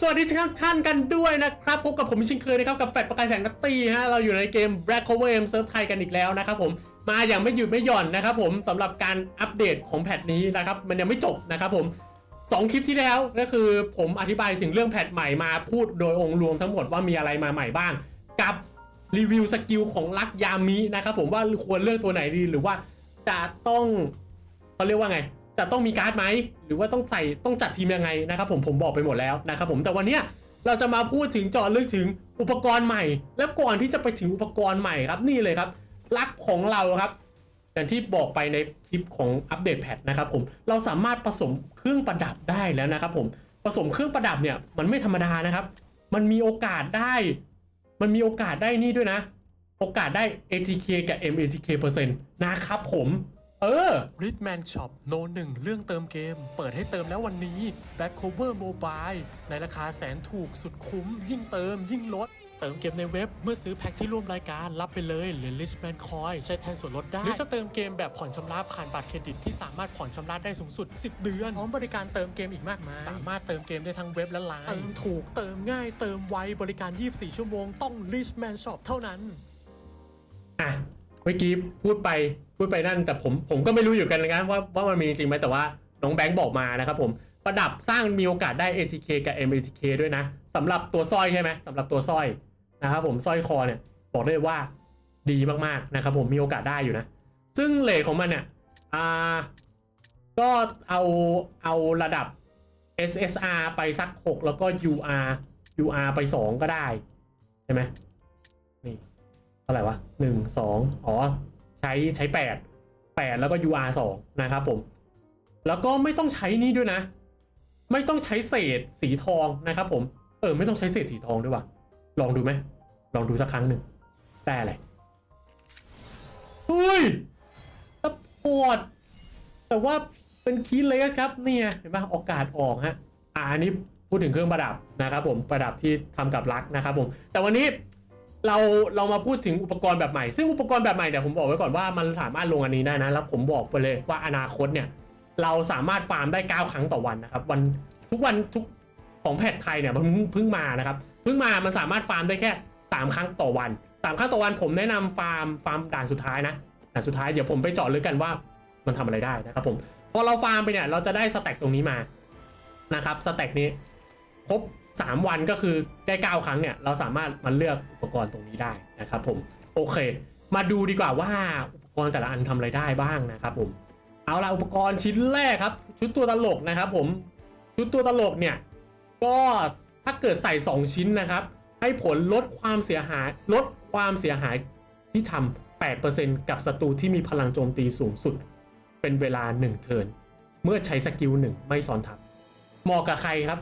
สวัสดีทุกท่านกันด้วยนะครับ พบกับผมเช่นเคยนะครับ กับแฟดประกายแสงนัตตี้ฮะเราอยู่ในเกม Black Cover M เซิร์ฟไทยกันอีกแล้วนะครับผมมาอย่างไม่หยุดไม่หย่อนนะครับผมสำหรับการอัปเดตของแพทนี้นะครับ มันยังไม่จบนะครับผมสองคลิปที่แล้วก็คือผมอธิบายถึงเรื่องแพทใหม่มาพูดโดยองค์รวมทั้งหมดว่ามีอะไรมาใหม่บ้าง กับรีวิวสกิลของลักยามินะครับผมว่าควรเลือกตัวไหนดีหรือว่าจะต้องเขาเรียกว่าไง จะต้องมีการ์ดไหมหรือว่าต้องใส่ต้องจัดทีมยังไงนะครับผมผมบอกไปหมดแล้วนะครับผมแต่วันนี้เราจะมาพูดถึงเจาะลึกถึงอุปกรณ์ใหม่ แล้วก่อนที่จะไปถึงอุปกรณ์ใหม่ครับนี่เลยครับลักของเราครับอย่างที่บอกไปในคลิปของอัปเดตแพทนะครับผมเราสามารถผสมเครื่องประดับได้แล้วนะครับผมผสมเครื่องประดับเนี่ยมันไม่ธรรมดานะครับ มันมีโอกาสได้ มันมีโอกาสได้นี่ด้วยนะ โอกาสได้ ATK กับ MATK เปอร์เซ็นต์นะครับผม เออ Ritman Shop โนหนึ่งเรื่องเติมเกม เปิดให้เติมแล้ววันนี้ Back Cover Mobile ในราคาแสนถูกสุดคุ้ม ยิ่งเติมยิ่งลด เติมเกมในเว็บเมื่อซื้อแพ็คที่ร่วมรายการ รับไปเลยเหรียญ Richman Coin ใช้แทนส่วนลดได้ หรือจะเติมเกมแบบผ่อนชำระผ่านบัตรเครดิตที่สามารถผ่อนชำระได้สูงสุด 10 เดือนพร้อมบริการเติมเกมอีกมากมายสามารถเติมเกมได้ทั้งเว็บและไลน์เติมถูกเติมง่ายเติมไวบริการ 24 ชั่วโมงต้อง Richman Shop เท่านั้นอะเมื่อกี้พูดไป พูดไปนั่นแต่ผมผมก็ไม่รู้อยู่กันนะว่าว่ามันมีจริงไหมแต่ว่าน้องแบงค์บอกมานะครับผมประดับสร้างมีโอกาสได้ ATK กับ MATK ด้วยนะสำหรับตัวสร้อยใช่ไหมสำหรับตัวสร้อยนะครับผมสร้อยคอเนี่ยบอกได้เลยว่าดีมากๆนะครับผมมีโอกาสได้อยู่นะ ซึ่งเลทของมันเนี่ยอ่าก็เอาเอาระดับ SSR ไปสัก 6 แล้วก็ UR UR ไป 2 ก็ได้ ใช่ไหมนี่เท่าไหร่วะหนึ่งสองอ๋อ ใช้ใช้แปดแปดแล้วก็ UR สองนะครับผม แล้วก็ไม่ต้องใช้นี่ด้วยนะ ไม่ต้องใช้เศษสีทองนะครับผม เออ ไม่ต้องใช้เศษสีทองด้วยว่ะ ลองดูไหม ลองดูสักครั้งหนึ่งได้อะไรเฮ้ยสปอร์ตแต่ว่าเป็นคีเลสครับเนี่ยเห็นปะโอกาสออกฮะอ่าอันนี้พูดถึงเครื่องประดับนะครับผมประดับที่ทำกับลักนะครับผม แต่วันนี้ เราเรามาพูดถึงอุปกรณ์แบบใหม่ ซึ่งอุปกรณ์แบบใหม่เนี่ยผมบอกไว้ก่อนว่ามันสามารถลงอันนี้ได้นะ แล้วผมบอกไปเลยว่าอนาคตเนี่ยเราสามารถฟาร์มได้ 9 ครั้งต่อวันนะครับ วันทุกวันทุกของแพทไทยเนี่ยมันเพิ่งเพิ่งมานะครับเพิ่งมามันสามารถฟาร์มได้แค่ 3 ครั้งต่อวัน 3 ครั้งต่อวันผมแนะนำฟาร์มฟาร์มด่านสุดท้ายนะด่านสุดท้ายเดี๋ยวผมไปเจาะลึกกันว่ามันทำอะไรได้นะครับผมพอเราฟาร์มไปเนี่ยเราจะได้สแต็กตรงนี้มานะครับสแต็กนี้ครบ 3 วันก็คือได้ 9 ครั้งเนี่ยเราสามารถมันเลือกอุปกรณ์ตรงนี้ได้นะครับผมโอเค มาดูดีกว่าว่าอุปกรณ์แต่ละอันทำอะไรได้บ้างนะครับผมเอาละอุปกรณ์ชิ้นแรกครับ ชุดตัวตลกนะครับผมชุดตัวตลกเนี่ยก็ถ้าเกิดใส่ 2 ชิ้นนะครับ ให้ผลลดความเสียหายลดความเสียหายที่ทำ8%กับศัตรูที่มีพลังโจมตีสูงสุด เป็นเวลา 1 เทิร์นเมื่อใช้สกิล1ไม่ซ้อนทับเหมาะกับใครครับ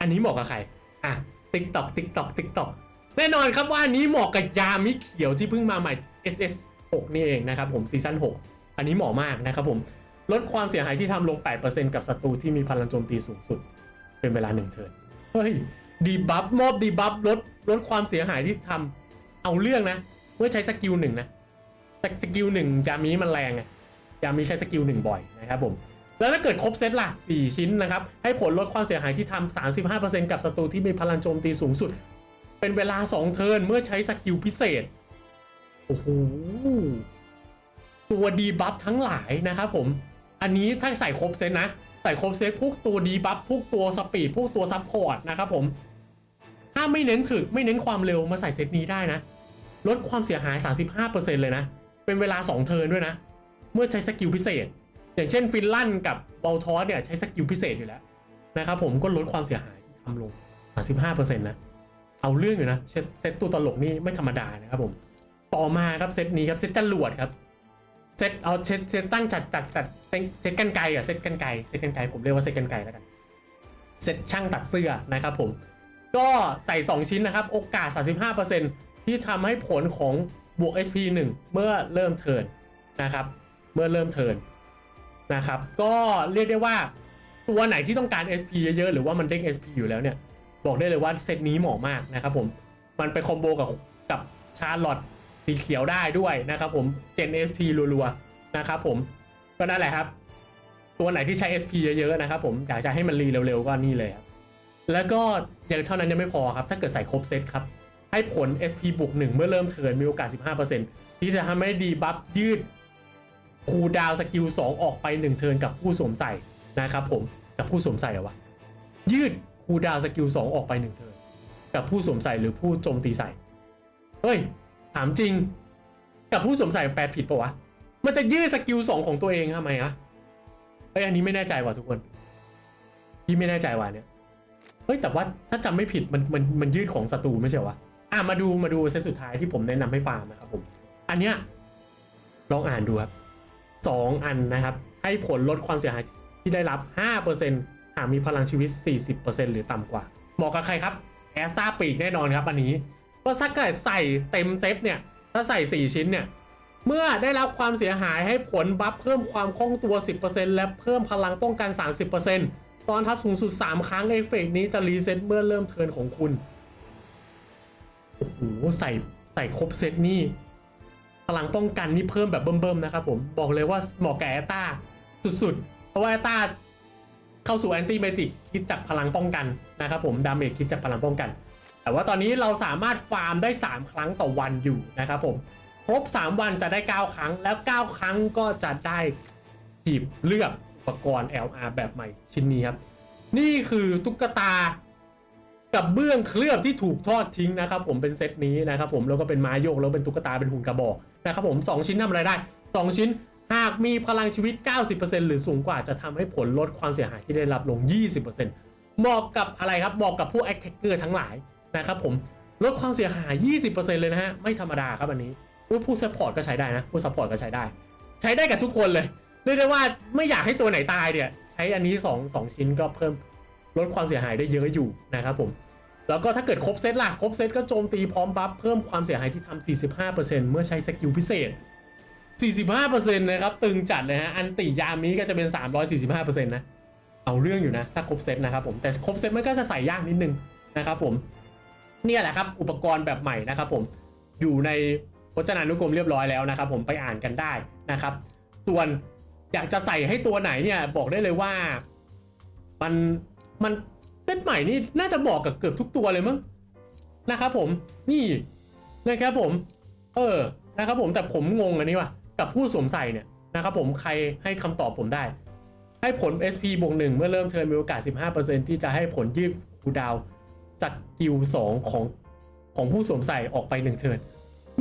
อันนี้เหมาะกับใคร อะติ๊กตอกติ๊กตอกติ๊กตอกแน่นอนครับว่าอันนี้เหมาะกับยามิเขียวที่เพิ่งมาใหม่ SS 6นี่เองนะครับผมซีซั่น6อันนี้เหมาะมากนะครับผมลดความเสียหายที่ทำลง 8%กับศัตรูที่มีพลังโจมตีสูงสุด เป็นเวลา1เทิร์นเฮ้ยดีบัฟมอบดีบัฟลดลดความเสียหายที่ทำเอาเรื่องนะเมื่อใช้สกิลหนึ่งนะแต่สกิลหนึ่งยามิมันแรงไงยามิใช้สกิลหนึ่งบ่อยนะครับผม แล้วถ้าเกิดครบเซตล่ะ 4 ชิ้นนะครับ ให้ผลลดความเสียหายที่ทำ35%กับศัตรูที่มีพลังโจมตีสูงสุด เป็นเวลา 2 เทิร์นเมื่อใช้สกิลพิเศษ โอ้โห ตัวดีบัฟทั้งหลายนะครับผม อันนี้ถ้าใส่ครบเซตนะ ใส่ครบเซตพวกตัวดีบัฟพวกตัวสปีดพวกตัวซับพอร์ตนะครับผม ถ้าไม่เน้นถึกไม่เน้นความเร็วมาใส่เซตนี้ได้นะ ลดความเสียหาย 35%เลยนะ เป็นเวลา 2 เทิร์นด้วยนะ เมื่อใช้สกิลพิเศษ อย่างเช่นฟินลั่นกับบอลทอสเนี่ยใช้สกิลพิเศษอยู่แล้วนะครับผมก็ลดความเสียหายที่ทำลง 35%นะ เอาเรื่องอยู่นะ เซตตตัวตลกนี่ไม่ธรรมดานะครับผม ต่อมาครับเซตนี้ครับเซตจรวดครับ เซตเอาเซตเซตตั้งจัดจัดจัดเซตกันไกลอะเซตกันไกลเซตกันไกลผมเรียกว่าเซตกันไกลแล้วกัน เซตช่างตัดเสื้อนะครับผม ก็ใส่ 2 ชิ้นนะครับ โอกาส 35%ที่ทำให้ผลของบวก SP 1 เมื่อเริ่มเทิร์นนะครับ เมื่อเริ่มเทิร์น นะครับ ก็เรียกได้ว่าตัวไหนที่ต้องการ SP เยอะๆ หรือว่ามันเด้ง SP อยู่แล้วเนี่ย บอกได้เลยว่าเซตนี้เหมาะมากนะครับผม มันไปคอมโบกับกับชาร์ลอตสีเขียวได้ด้วยนะครับผมเจน SP รัวๆนะครับผมก็นั่นแหละครับ ตัวไหนที่ใช้ SP เยอะๆนะครับผมอยากจะให้มันรีเร็วๆก็นี่เลยครับแล้วก็ยังเท่านั้นยังไม่พอครับ ถ้าเกิดใส่ครบเซตครับ ให้ผล SP บวก1เมื่อเริ่มเทิร์นมีโอกาส 15%ที่จะทำให้ดีบัฟยืด คูดาวสกิล2ออกไป 1 เทิร์นกับผู้สวมใส่นะครับผมกับผู้สวมใส่เหรอวะยืดคูดาวสกิล2ออกไป 1 เทิร์นกับผู้สวมใส่หรือผู้โจมตีใส่เฮ้ยถามจริง กับผู้สวมใส่แปลผิดปะวะมันจะยืดสกิล2ของตัวเองทำไมอะเฮ้ยอันนี้ไม่แน่ใจว่ะทุกคนพี่ไม่แน่ใจว่ะเนี่ยเฮ้ยแต่ว่าถ้าจำไม่ผิดมันมันมันยืดของศัตรูไม่ใช่วะอะมาดูมาดูเซตสุดท้ายที่ผมแนะนำให้ฟาร์มนะครับผมอันเนี้ยลองอ่านดูครับ สองอันนะครับ ให้ผลลดความเสียหายที่ได้รับ 5%หากมีพลังชีวิต 40%หรือต่ำกว่า เหมาะกับใครครับ แอสตาปีกแน่นอนครับอันนี้เพราะถ้าเกิดใส่เต็มเซตเนี่ย ถ้าใส่ 4 ชิ้นเนี่ย เมื่อได้รับความเสียหายให้ผลบัฟเพิ่มความคล่องตัว 10%และเพิ่มพลังป้องกัน 30%ซ้อนทับสูงสุด 3 ครั้งเอฟเฟกต์นี้จะรีเซ็ตเมื่อเริ่มเทิร์นของคุณ โอ้โห ใส่ใส่ครบเซตนี่ พลังป้องกันนี่เพิ่มแบบเบิ่มๆนะครับผมบอกเลยว่าเหมาะกับแอตตาสุดๆ เพราะว่าแอตตาเข้าสู่แอนตี้เมจิกคิดจากพลังป้องกันนะครับผมดาเมจคิดจากพลังป้องกัน แต่ว่าตอนนี้เราสามารถฟาร์มได้ 3 ครั้งต่อวันอยู่นะครับผมครบ 3 วันจะได้ 9 ครั้งแล้ว 9 ครั้งก็จะได้หีบเลือกอุปกรณ์ LR แบบใหม่ชิ้นนี้ครับ นี่คือตุ๊กตา กับเบื้องเคลือบที่ถูกทอดทิ้งนะครับผมเป็นเซตนี้นะครับผมแล้วก็เป็นไม้โยกแล้วเป็นตุ๊กตาเป็นหุ่นกระบอกนะครับผม 2 ชิ้นทำอะไรได้ 2 ชิ้นหากมีพลังชีวิต 90%หรือสูงกว่าจะทำให้ผลลดความเสียหายที่ได้รับลง 20%เหมาะกับอะไรครับเหมาะกับพวกแอคแท็กเกอร์ทั้งหลายนะครับผมลดความเสียหาย 20%เลยนะฮะไม่ธรรมดาครับอันนี้ผู้ซัพพอร์ตก็ใช้ได้นะผู้ซัพพอร์ตก็ใช้ได้ ใช้ได้กับทุกคนเลยเรียกได้ว่าไม่อยากให้ตัวไหนตายเนี่ยใช้อันนี้ 2 2 ชิ้นก็เพิ่ม ลดความเสียหายได้เยอะอยู่นะครับผม แล้วก็ถ้าเกิดครบเซตล่ะครบเซตก็โจมตีพร้อมบัฟเพิ่มความเสียหายที่ทำ45%เมื่อใช้สกิลพิเศษ 45%นะครับตึงจัดเลยฮะอันติยามนี้ก็จะเป็น 345%นะเอาเรื่องอยู่นะ ถ้าครบเซตนะครับผมแต่ครบเซตมันก็จะใส่ยากนิดนึงนะครับผมเนี่ยแหละครับอุปกรณ์แบบใหม่นะครับผมอยู่ในพจนานุกรมเรียบร้อยแล้วนะครับผมไปอ่านกันได้นะครับ ส่วนอยากจะใส่ให้ตัวไหนเนี่ยบอกได้เลยว่ามัน มันเซตใหม่นี่น่าจะบอกกับเกือบทุกตัวเลยมั้งนะครับผมนี่นะครับผม เออนะครับผมแต่ผมงงอันนี้ว่ะกับผู้สวมใส่เนี่ยนะครับผมใครให้คำตอบผมได้ ให้ผล SP บวกหนึ่งเมื่อเริ่มเทิร์นมีโอกาส 15%ที่จะให้ผลยืดคูดาวสกิล2ของของผู้สวมใส่ออกไป1เทิร์น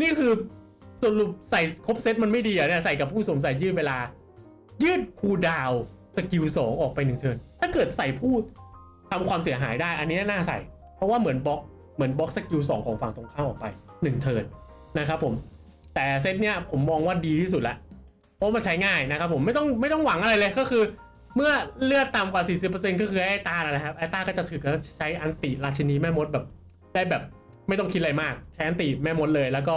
นี่คือสรุปใส่ครบเซตมันไม่ดีอะเนี่ยใส่กับผู้สวมใส่ยืดเวลา ยืดคูดาวสกิล2ออกไป1เทิร์นถ้าเกิดใส่ผู้ ทำความเสียหายได้ อันนี้น่าใส่ เพราะว่าเหมือนบล็อกเหมือนบล็อกสกิล2ของฝั่งตรงข้ามออกไป1เทิร์นนะครับผมแต่เซตเนี้ยผมมองว่าดีที่สุดละเพราะมันใช้ง่ายนะครับผมไม่ต้องไม่ต้องหวังอะไรเลยก็คือ เมื่อเลือดต่ำกว่า 40%ก็คือไอ้ตานั่นแหละครับไอ้ตาก็จะถือก็ใช้อันติราชินีแม่มดแบบได้แบบไม่ต้องคิดอะไรมาก ใช้อันติแม่มดเลย แล้วก็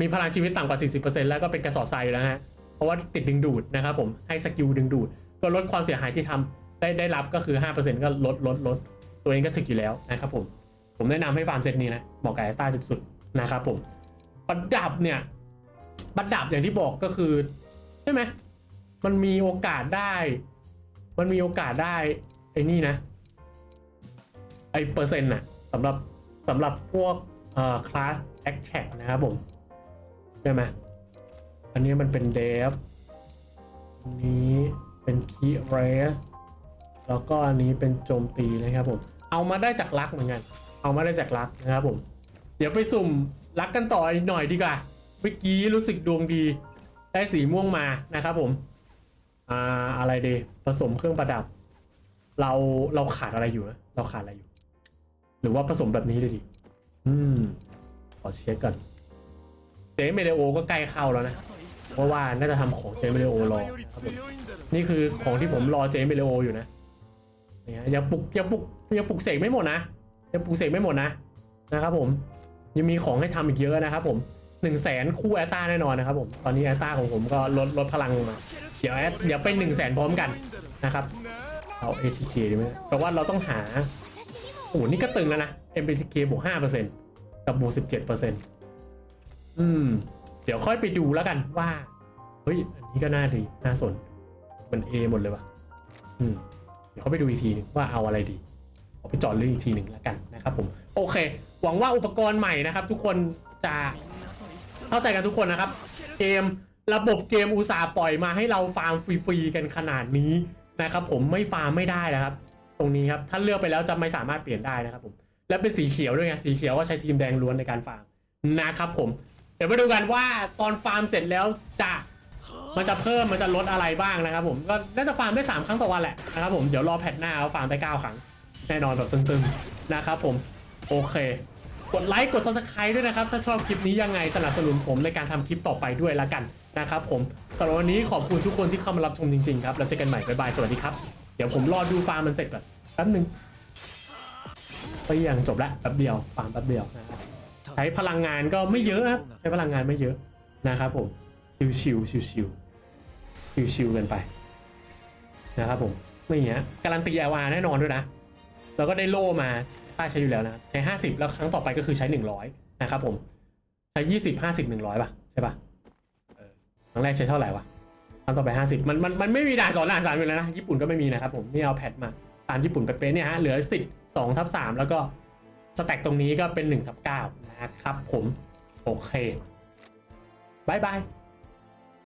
มีพลังชีวิตต่ำกว่า 40%แล้วก็เป็นกระสอบทรายอยู่แล้วฮะเพราะว่าติดดึงดูดนะครับผมให้สกิลดึงดูด ก็ลดความเสียหายที่ทำ ได้ได้รับก็คือ 5%ก็ลดลดลดตัวเองก็ถึกอยู่แล้วนะครับผม ผมแนะนำให้ฟาร์มเซตนี้นะเหมาะกับไอสตาสุดๆนะครับผมประดับเนี่ยประดับอย่างที่บอกก็คือใช่ไหมมันมีโอกาสได้ มันมีโอกาสได้ไอ้นี่นะไอเปอร์เซ็นต์น่ะสำหรับสำหรับพวกเอ่อคลาสแอคแท็กนะครับผมใช่ไหมอันนี้มันเป็นเดฟอันนี้เป็นคีเรส แล้วก็อันนี้เป็นโจมตีนะครับผมเอามาได้จากลักเหมือนกัน เอามาได้จากลักนะครับผม เดี๋ยวไปสุ่มลักกันต่ออีกหน่อยดีกว่าเมื่อกี้รู้สึกดวงดี ได้สีม่วงมานะครับผมอ่าอะไรดีผสมเครื่องประดับ เราเราขาดอะไรอยู่นะเราขาดอะไรอยู่ หรือว่าผสมแบบนี้เลยดีอืมขอเช็คก่อนเจเมเดโอก็ใกล้เข้าแล้วนะเพราะว่าน่าจะทำของเจเมเดโอรอนี่คือของที่ผมรอเจเมเดโออยู่นะ เนี่ยอย่าปลุกอย่าปลุกอย่าปลุกเสกไม่หมดนะอย่าปลุกเสกไม่หมดนะนะครับผมยังมีของให้ทำอีกเยอะนะครับผมหนึ่งแสนคู่แอตตาแน่นอนนะครับผมตอนนี้แอตตาของผมก็ลดลดพลังลงมาเดี๋ยวแอตเดี๋ยวเป็นหนึ่งแสนพร้อมกันนะครับเอา ATK ดีไหมแปลว่าเราต้องหาโอ้โหนี่ก็ตึงแล้วนะ MBTK บวกห้าเปอร์เซ็นต์กับบวกสิบเจ็ดเปอร์เซ็นต์อืม เดี๋ยวค่อยไปดูแล้วกันว่า เฮ้ย อันนี้ก็น่าดี น่าสน มัน A หมดเลยว่ะ อืม เดี๋ยวเขาไปดูอีกทีนึงว่าเอาอะไรดีอไปจอดเลึกอีกทีหนึ่งแล้วกันนะครับผมโอเค หวังว่าอุปกรณ์ใหม่นะครับ ทุกคนจะเข้าใจกันทุกคนนะครับ เกมระบบเกมอุตสาห์ปล่อยมาให้เราฟาร์มฟรีๆกันขนาดนี้นะครับผมไม่ฟาร์มไม่ได้นะครับ ตรงนี้ครับถ้าเลือกไปแล้วจะไม่สามารถเปลี่ยนได้นะครับผมและเป็นสีเขียวด้วยไงสีเขียวว่าใช้ทีมแดงล้วนในการฟาร์มนะครับผมเดี๋ยวมาดูกันว่าตอนฟาร์มเสร็จแล้วจะ มันจะเพิ่มมันจะลดอะไรบ้างนะครับผมก็น่าจะฟาร์มได้ 3 ครั้งต่อวันแหละนะครับผมเดี๋ยวรอแพทหน้าเอาฟาร์มไป9ครั้งแน่นอนแบบตึงๆนะครับผมโอเคกดไลค์กด subscribe ด้วยนะครับ ถ้าชอบคลิปนี้ยังไงสนับสนุนผมในการทำคลิปต่อไปด้วยละกันนะครับผมสำหรับวันนี้ขอบคุณทุกคนที่เข้ามารับชมจริงๆครับแล้วเจอกันใหม่บ๊ายบายสวัสดีครับ เดี๋ยวผมรอดูฟาร์มมันเสร็จก่อนแป๊บนึงไปยังจบแล้วแป๊บเดียวฟาร์มแป๊บเดียวนะครับใช้พลังงานก็ไม่เยอะครับใช้พลังงานไม่เยอะนะครับผม ชิวชิวชิวชิวชิวชิวกันไปนะครับผมนี่เงี้ยการันตี LR แน่นอนด้วยนะ แล้วก็ได้โล่มาป้าใช้อยู่แล้วนะครับใช้ 50 แล้วครั้งต่อไปก็คือใช้ 100 นะครับผม ใช้ 20 50 100 ป่ะ ใช่ป่ะครั้งแรกใช้เท่าไหร่วะครั้งต่อไป 50 มันมันมันไม่มีด่านสองด่านสามอยู่แล้วนะ ญี่ปุ่นก็ไม่มีนะครับผม นี่เอาแพทมา ตามญี่ปุ่นเป๊ะเนี่ยฮะ เหลือ 10 2ทับ3แล้วก็สแต็กตรงนี้ก็เป็น1ทับ9นะครับผม โอเคบายบาย